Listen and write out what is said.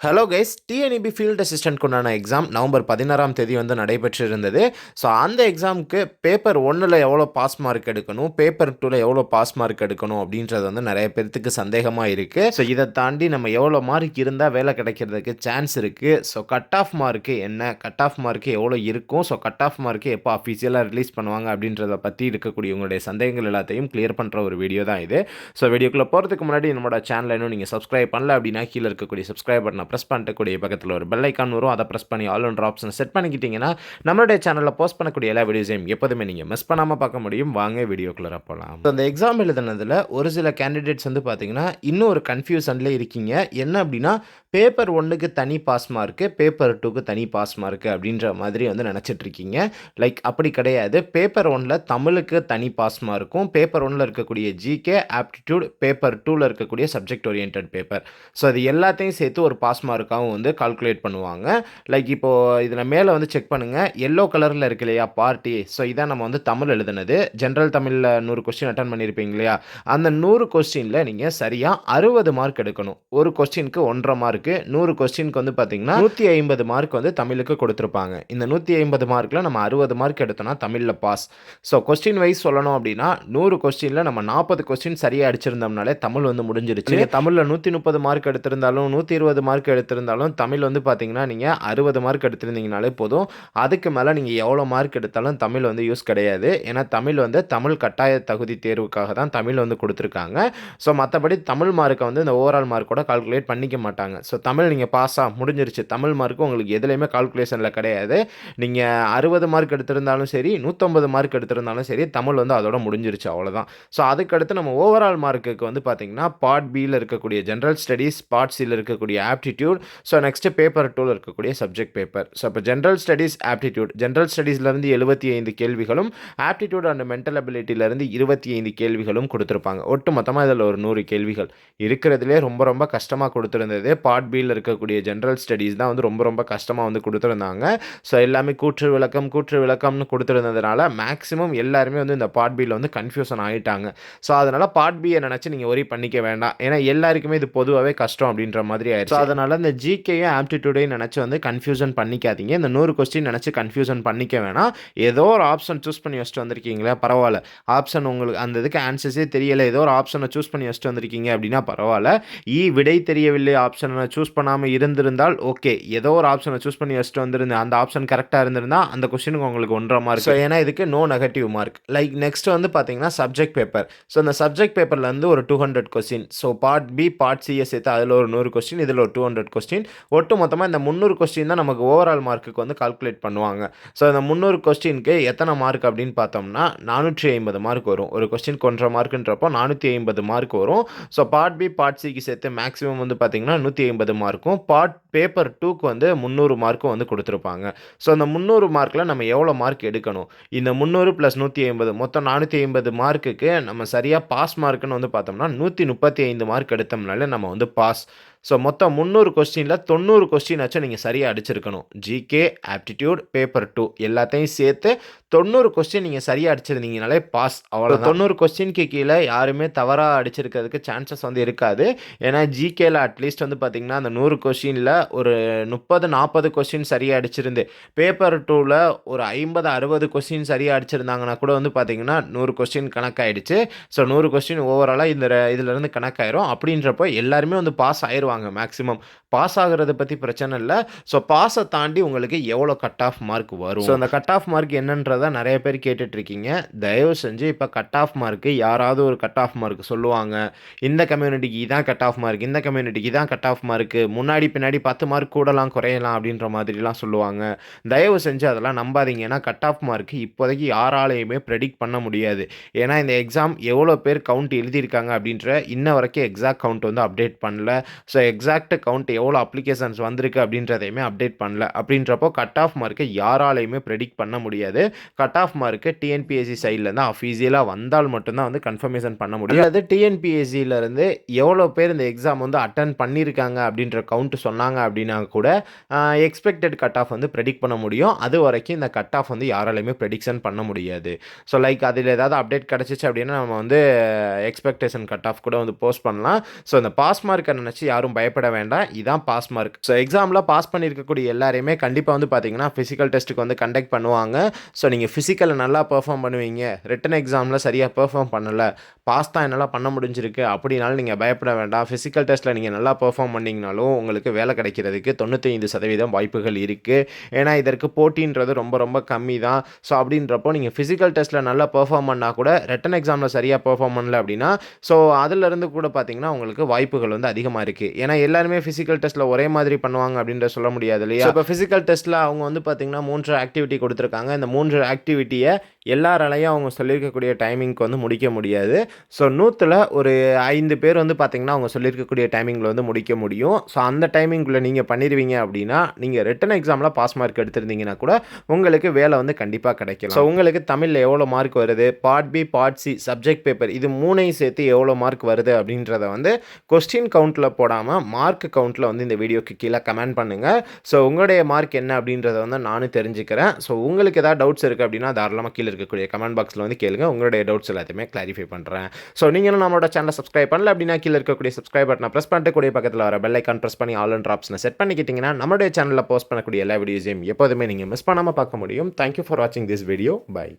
Hello guys TNEB field assistant உண்டான exam November பதினாறாம் தேதி வந்து நடைபெற்று இருந்தது ஸோ அந்த எக்ஸாமுக்கு பேப்பர் ஒன்றில் எவ்வளோ பாஸ் மார்க் எடுக்கணும் பேப்பர் டூவில் எவ்வளோ பாஸ் மார்க் எடுக்கணும் அப்படின்றது வந்து நிறைய பேர்த்துக்கு சந்தேகமாக இருக்குது ஸோ இதை தாண்டி நம்ம எவ்வளோ மார்க் இருந்தால் வேலை கிடைக்கிறதுக்கு சான்ஸ் இருக்குது ஸோ கட் ஆஃப் மார்க்கு என்ன? கட் ஆஃப் மார்க்கு எவ்வளோ இருக்கும்? ஸோ கட் ஆஃப் மார்க்கு எப்போ அஃபிஷியலாக ரிலீஸ் பண்ணுவாங்க அப்படின்றத பற்றி இருக்கக்கூடிய உங்களுடைய சந்தேகங்கள் எல்லாத்தையும் கிளியர் பண்ணுற ஒரு வீடியோ தான் இது. ஸோ வீடியோக்குள்ளே போகிறதுக்கு முன்னாடி நம்மளோட சேனலை இன்னும் நீங்கள் சப்ஸ்கிரைப் பண்ணல அப்படின்னா கீழே இருக்கக்கூடிய சப்ஸ்கிரைப் நான் ப்ரெஸ் பண்ணக்கூடிய பக்கத்தில் ஒரு பெல் ஐக்கான் வரும். அதை ப்ரெஸ் பண்ணி ஆல் ஒன்ற ஆப்ஷன் செட் பண்ணிக்கிட்டிங்கன்னா நம்மளுடைய சேனலில் போஸ்ட் பண்ணக்கூடிய எல்லா வீடியோஸையும் எப்போதுமே நீங்கள் மிஸ் பண்ணாமல் பார்க்க முடியும். வாங்க வீடியோக்குள்ளே போகலாம் அந்த எக்ஸாம் எழுதுனதில் ஒரு சில கேண்டிடேட்ஸ் வந்து பார்த்தீங்கன்னா இன்னும் ஒரு கன்ஃபியூஷனில் இருக்கீங்க. என்ன அப்படின்னா பேப்பர் ஒன்றுக்கு தனி பாஸ் மார்க்கு பேப்பர் டூக்கு தனி பாஸ் மார்க்கு அப்படின்ற மாதிரி வந்து நினச்சிட்ருக்கீங்க லைக் அப்படி கிடையாது. பேப்பர் ஒன்றில் தமிழுக்கு தனி பாஸ் மார்க்கும் பேப்பர் ஒன்றில் இருக்கக்கூடிய ஜிகே ஆப்டிடியூட் பேப்பர் டூவில் இருக்கக்கூடிய சப்ஜெக்ட் ஓரியன்ட் பேப்பர் ஸோ அது எல்லாத்தையும் சேர்த்து ஒரு பாஸ் மார்க்காகவும் வந்து கால்குலேட் பண்ணுவாங்க. லைக் இப்போது இதில் மேலே வந்து செக் பண்ணுங்கள் எல்லோ கலரில் இருக்கு இல்லையா பார்ட்டி ஸோ இதான் நம்ம வந்து தமிழ் எழுதுனது. ஜென்ரல் தமிழில் நூறு கொஸ்டின் அட்டன் பண்ணியிருப்பீங்க இல்லையா? அந்த நூறு கொஸ்டினில் நீங்கள் சரியாக அறுபது மார்க் எடுக்கணும். ஒரு கொஸ்டினுக்கு ஒன்றரை மார்க்கு நூறு கொஸ்டினுக்கு வந்து பார்த்தீங்கன்னா நூற்றி ஐம்பது மார்க் வந்து தமிழுக்கு கொடுத்துருப்பாங்க. இந்த நூற்றி ஐம்பது மார்க்கில் நம்ம அறுபது மார்க் எடுத்தோம்னா தமிழில் பாஸ் ஸோ கொஸ்டின் வைஸ் சொல்லணும் அப்படின்னா நூறு கொஸ்டினில் நம்ம நாற்பது கொஸ்டின் சரியாக அடிச்சிருந்தோம்னாலே தமிழ் வந்து முடிஞ்சிருச்சு. தமிழில் நூற்றி முப்பது மார்க் எடுத்திருந்தாலும் நூற்றி இருபது மார்க் எடுத்திருந்தாலும் தமிழ் வந்து பார்த்தீங்கன்னா நீங்கள் அறுபது மார்க் எடுத்திருந்தீங்கனாலே போதும். அதுக்கு மேலே நீங்கள் எவ்வளோ மார்க் எடுத்தாலும் தமிழ் வந்து யூஸ் கிடையாது. ஏன்னா தமிழ் வந்து தமிழ் கட்டாய தகுதி தேர்வுக்காக தான் தமிழ் வந்து கொடுத்துருக்காங்க. ஸோ மற்றபடி தமிழ் மார்க்கை வந்து இந்த ஓவரால் மார்க்கோட கால்குலேட் பண்ணிக்க மாட்டாங்க. ஸோ தமிழ் நீங்கள் பாஸாக முடிஞ்சிருச்சு. தமிழ் மார்க்கு உங்களுக்கு எதுலேயுமே கால்குலேஷனில் கிடையாது. நீங்கள் அறுபது மார்க் எடுத்திருந்தாலும் சரி நூற்றம்பது மார்க் எடுத்திருந்தாலும் சரி தமிழ் வந்து அதோட முடிஞ்சிருச்சு அவ்வளோதான் ஸோ அதுக்கடுத்து நம்ம ஓவரால் மார்க்குக்கு வந்து பார்த்தீங்கன்னா பார்ட் பியில் இருக்கக்கூடிய ஜென்ரல் ஸ்டடீஸ் பார்ட் சியில் இருக்கக்கூடிய ஆப்டிடியூட் ஸோ நெக்ஸ்ட்டு பேப்பர் டூவில் இருக்கக்கூடிய சப்ஜெக்ட் பேப்பர் ஸோ இப்போ ஜென்ரல் ஸ்டடீஸ் ஆப்டிடியூட் ஜென்ரல் ஸ்டடீஸ்லேருந்து எழுபத்தி ஐந்து கேள்விகளும் ஆப்டிடியூட் அண்ட் மென்டல் அபிலிட்டியிலேருந்து இருபத்தி ஐந்து கேள்விகளும் கொடுத்துருப்பாங்க. ஒட்டு மொத்தமாக இதில் ஒரு நூறு கேள்விகள். இருக்கிறதுலே ரொம்ப ரொம்ப கஷ்டமாக கொடுத்துருந்தது. பார்ட் பியில் இருக்கக்கூடிய ஜென்ரல் ஸ்டடீஸ் தான் வந்து ரொம்ப ரொம்ப கஷ்டமாக வந்து கொடுத்துருந்தாங்க. ஸோ எல்லாமே கூற்று விளக்கம் கூற்று விளக்கம்னு கொடுத்துருந்ததுனால மேக்ஸிமம் எல்லாருமே வந்து இந்த பார்ட் பியில் வந்து கன்ஃபியூஷன் ஆகிட்டாங்க ஸோ அதனால் பார்ட் பியை நினச்சி நீங்கள் ஒரி பண்ணிக்க வேண்டாம். ஏன்னா எல்லாருக்குமே இது பொதுவாகவே கஷ்டம் அப்படின்ற மாதிரி ஆயிடுச்சு. அதனால் அதனால் இந்த ஜிகேயும் ஆப்டிடியூடையும் நினச்சி வந்து கன்ஃபியூஷன் பண்ணிக்காதீங்க. இந்த நூறு கொஸ்டின் நினச்சி கன்ஃபியூஷன் பண்ணிக்க வேணாம். ஏதோ ஒரு ஆப்ஷன் சூஸ் பண்ணி வச்சுட்டு வந்திருக்கீங்களே பரவாயில்ல. ஆப்ஷன் உங்களுக்கு அந்த இதுக்கு ஆன்சர்ஸே தெரியலை. ஏதோ ஒரு ஆப்ஷனை சூஸ் பண்ணி வச்சுட்டு வந்திருக்கீங்க அப்படின்னா பரவாயில்ல. ஈ விடை தெரியவில்லை ஆப்ஷனை சூஸ் பண்ணாமல் இருந்திருந்தால் ஓகே ஏதோ ஒரு ஆப்ஷனை சூஸ் பண்ணி வச்சுட்டு வந்திருந்தேன் அந்த ஆப்ஷன் கரெக்டாக இருந்திருந்தா அந்த கொஸ்டினுக்கு உங்களுக்கு ஒன்றரை மார்க் ஸோ ஏன்னா இதுக்கு no negative mark like next வந்து பார்த்தீங்கன்னா சப்ஜெக்ட் பேப்பர் ஸோ இந்த சப்ஜெக்ட் பேப்பர்லேருந்து ஒரு two hundred question so part B part சியை சேர்த்து அதில் ஒரு நூறு கொஸ்டின் இதில் ஒரு டூ ஹண்ட்ரட் கொஸ்டின் ஒட்டு மொத்தமாக இந்த முந்நூறு கொஸ்டின் தான் நமக்கு ஓவரால் மார்க்குக்கு வந்து கால்குலேட் பண்ணுவாங்க. ஸோ இந்த முந்நூறு கொஸ்டினுக்கு எத்தனை மார்க் அப்படின்னு பார்த்தோம்னா நானூற்றி ஐம்பது மார்க் வரும். ஒரு கொஸ்டின் கொன்ற மார்க்குன்றப்போ நானூற்றி ஐம்பது மார்க் வரும். ஸோ பார்ட் பி பார்ட் சிக்கு சேர்த்து மேக்ஸிமம் வந்து பார்த்தீங்கன்னா நூற்றி ஐம்பது மார்க்கும் பார்ட் பேப்பர் டூக்கு வந்து முந்நூறு மார்க்கும் வந்து கொடுத்துருப்பாங்க. ஸோ அந்த முந்நூறு மார்க்கில் நம்ம எவ்வளோ மார்க் எடுக்கணும்? இந்த முந்நூறு ப்ளஸ் நூற்றி ஐம்பது மொத்தம் நானூற்றி ஐம்பது மார்க்குக்கு நம்ம சரியாக பாஸ் மார்க்குன்னு வந்து பார்த்தோம்னா நூற்றி முப்பத்தி ஐந்து மார்க் எடுத்தோம்னாலே நம்ம வந்து பாஸ் ஸோ மொத்தம் முந்நூறு கொஸ்டினில் தொண்ணூறு கொஸ்டினாச்சும் நீங்கள் சரியாக அடிச்சிருக்கணும். ஜிகே ஆப்டிடியூட் பேப்பர் டூ எல்லாத்தையும் சேர்த்து தொண்ணூறு கொஸ்டின் நீங்கள் சரியாக அடிச்சிருந்தீங்கனாலே பாஸ் அவ்வளோ தொண்ணூறு கொஸ்டினுக்கு கீழே யாருமே தவறாக அடிச்சிருக்கிறதுக்கு சான்சஸ் வந்து இருக்காது. ஏன்னா ஜிகேல அட்லீஸ்ட் வந்து பார்த்திங்கன்னா அந்த நூறு கொஸ்டினில் ஒரு முப்பது நாற்பது கொஸ்டின் சரியாக அடிச்சிருந்து பேப்பர் டூவில் ஒரு ஐம்பது அறுபது கொஸ்டின் சரியாக அடிச்சிருந்தாங்கன்னா கூட வந்து பார்த்திங்கன்னா நூறு கொஸ்டின் கணக்காயிடுச்சு. ஸோ நூறு கொஸ்டின் ஓவராலாக இந்த இதிலேருந்து கணக்காயிரும். அப்படின்றப்போ எல்லாருமே வந்து பாஸ் ஆயிடுவாங்க மேக்ஸிமம் பாஸ் ஆகுறதை பற்றி பிரச்சனை இல்லை. ஸோ பாஸை தாண்டி உங்களுக்கு எவ்வளோ கட் ஆஃப் மார்க் வரும்? ஸோ அந்த கட் ஆஃப் மார்க் என்னன்றதை நிறைய பேர் கேட்டுட்ருக்கீங்க தயவு செஞ்சு இப்போ கட் ஆஃப் மார்க்கு யாராவது ஒரு கட் ஆஃப் மார்க் சொல்லுவாங்க. இந்த கம்யூனிட்டிக்கு இதான் கட் ஆஃப் மார்க் இந்த கம்யூனிட்டிக்கு தான் கட் ஆஃப் மார்க்கு முன்னாடி பின்னாடி பத்து மார்க் கூடலாம் குறையலாம் அப்படின்ற மாதிரிலாம் சொல்லுவாங்க. தயவு செஞ்சு அதெல்லாம் நம்பாதீங்க. ஏன்னா கட் ஆஃப் மார்க் இப்போதைக்கு யாராலையுமே ப்ரெடிக்ட் பண்ண முடியாது. ஏன்னா இந்த எக்ஸாம் எவ்வளோ பேர் கவுண்ட் எழுதியிருக்காங்க அப்படின்ற இன்ன வரைக்கும் எக்ஸாக்ட் கவுண்ட் வந்து அப்டேட் பண்ணல. ஸோ எக்ஸாக்ட் கவுண்ட் எவ்வளோ அப்ளிகேஷன்ஸ் வந்திருக்கு அப்படின்றதையுமே அப்டேட் பண்ணல. அப்படின்றப்போ கட் ஆஃப் மார்க்கை யாராலையுமே ப்ரெடிக்ட் பண்ண முடியாது. கட் ஆஃப் மார்க்கு டிஎன்பிஎஸ்சி சைட்லேருந்து அஃபீஷியலாக வந்தால் மட்டும்தான் வந்து கன்ஃபர்மேஷன் பண்ண முடியும். அது டிஎன்பிஎஸ்சியிலேருந்து எவ்வளோ பேர் இந்த எக்ஸாம் வந்து அட்டன் பண்ணியிருக்காங்க அப்படின்ற கவுண்ட் சொன்னாங்க அப்படின்னா கூட எக்ஸ்பெக்டட் கட் ஆஃப் வந்து ப்ரெடிக்ட் பண்ண முடியும். அது வரைக்கும் இந்த கட் ஆஃப் வந்து யாராலையுமே ப்ரெடிக்ஷன் பண்ண முடியாது. ஸோ லைக் அதில் ஏதாவது அப்டேட் கிடச்சிச்சு அப்படின்னா நம்ம வந்து எக்ஸ்பெக்டேஷன் கட் ஆஃப் கூட வந்து போஸ்ட் பண்ணலாம். ஸோ இந்த பாஸ் மார்க்கை நினச்சி யாரும் யாரும் பயப்பட வேண்டாம். இதான் பாஸ் மார்க் ஸோ எக்ஸாமில் பாஸ் பண்ணியிருக்கக்கூடிய எல்லாரையுமே கண்டிப்பாக வந்து பார்த்தீங்கன்னா ஃபிசிக்கல் டெஸ்ட்டுக்கு வந்து கண்டக்ட் பண்ணுவாங்க. ஸோ நீங்கள் ஃபிசிக்கலை நல்லா பெர்ஃபார்ம் பண்ணுவீங்க. ரிட்டன் எக்ஸாமில் சரியாக பெர்ஃபார்ம் பண்ணலை. பாஸ் தான் என்னால் பண்ண முடிஞ்சிருக்கு. அப்படின்னாலும் நீங்கள் பயப்பட வேண்டாம். ஃபிசிக்கல் டெஸ்ட்டில் நீங்கள் நல்லா பெர்ஃபார்ம் பண்ணிங்கனாலும் உங்களுக்கு வேலை கிடைக்கிறதுக்கு தொண்ணூத்தைந்து சதவீதம் வாய்ப்புகள் இருக்குது ஏன்னா இதற்கு போட்டின்றது ரொம்ப ரொம்ப கம்மி தான் ஸோ அப்படின்றப்போ நீங்கள் ஃபிசிக்கல் டெஸ்ட்டில் நல்லா பெர்ஃபார்ம் பண்ணால் கூட ரிட்டன் எக்ஸாமில் சரியாக பெர்ஃபார்ம் பண்ணல அப்படின்னா ஸோ அதிலிருந்து கூட பார்த்தீங்கன்னா உங்களுக்கு வாய்ப்புகள் வந்து அதிகமாக இருக்குது ஏன்னா எல்லாருமே ஃபிசிக்கல் டெஸ்ட்டில் ஒரே மாதிரி பண்ணுவாங்க அப்படின்ற சொல்ல முடியாது இல்லையா? இப்போ ஃபிசிக்கல் டெஸ்ட்டில் அவங்க வந்து பார்த்தீங்கன்னா மூன்று ஆக்டிவிட்டி கொடுத்துருக்காங்க. இந்த மூன்று ஆக்டிவிட்டியை எல்லாராலையும் அவங்க சொல்லியிருக்கக்கூடிய டைமிங்க்கு வந்து முடிக்க முடியாது. ஸோ நூற்றில் ஒரு ஐந்து பேர் வந்து பார்த்தீங்கன்னா அவங்க சொல்லியிருக்கக்கூடிய டைமிங்கில் வந்து முடிக்க முடியும். ஸோ அந்த டைமிங்குள்ளே நீங்கள் பண்ணிடுவீங்க அப்படின்னா நீங்கள் ரிட்டன் எக்ஸாமில் பாஸ் மார்க் எடுத்திருந்தீங்கன்னா கூட உங்களுக்கு வேலை வந்து கண்டிப்பாக கிடைக்கும் ஸோ உங்களுக்கு தமிழில் எவ்வளோ மார்க் வருது? Part B part C subject paper இது மூணையும் சேர்த்து எவ்வளோ மார்க் வருது அப்படின்றத வந்து கொஸ்டின் கவுண்ட்டில் போடாமல் மார்க் கவுண்ட்டில் வந்து இந்த வீடியோக்கு கீழே கமெண்ட் பண்ணுங்கள் ஸோ உங்களுடைய மார்க் என்ன அப்படின்றத வந்து நானும் தெரிஞ்சுக்கிறேன். ஸோ உங்களுக்கு ஏதாவது டவுட்ஸ் இருக்குது அப்படின்னா தாராளமாக கீழே இருக்கக்கூடிய கமெண்ட் பாக்ஸில் வந்து கேளுங்க. உங்களுடைய டவுட்ஸ் எல்லாத்தையுமே கிளாரிஃபை பண்ணுறேன் ஸோ நீங்களும் நம்மளோட சேனலை சப்ஸ்கிரைப் பண்ணல அப்படின்னா கீழே இருக்கக்கூடிய சப்ஸ்கிரைப் பட்டனை ப்ரெஸ் பண்ணிட்டு கூடிய பக்கத்தில் வர பெல் ஐக்கான் ப்ரெஸ் பண்ணி ஆல் அண்ட் ஆப்ஷனை செட் பண்ணிக்கிட்டிங்கன்னா நம்மளுடைய சேனலில் போஸ்ட் பண்ணக்கூடிய எல்லா வீடியோஸையும் எப்போதுமே நீங்கள் மிஸ் பண்ணாமல் பார்க்க முடியும். தேங்க்யூ ஃபார் வாட்சிங் திஸ் வீடியோ பை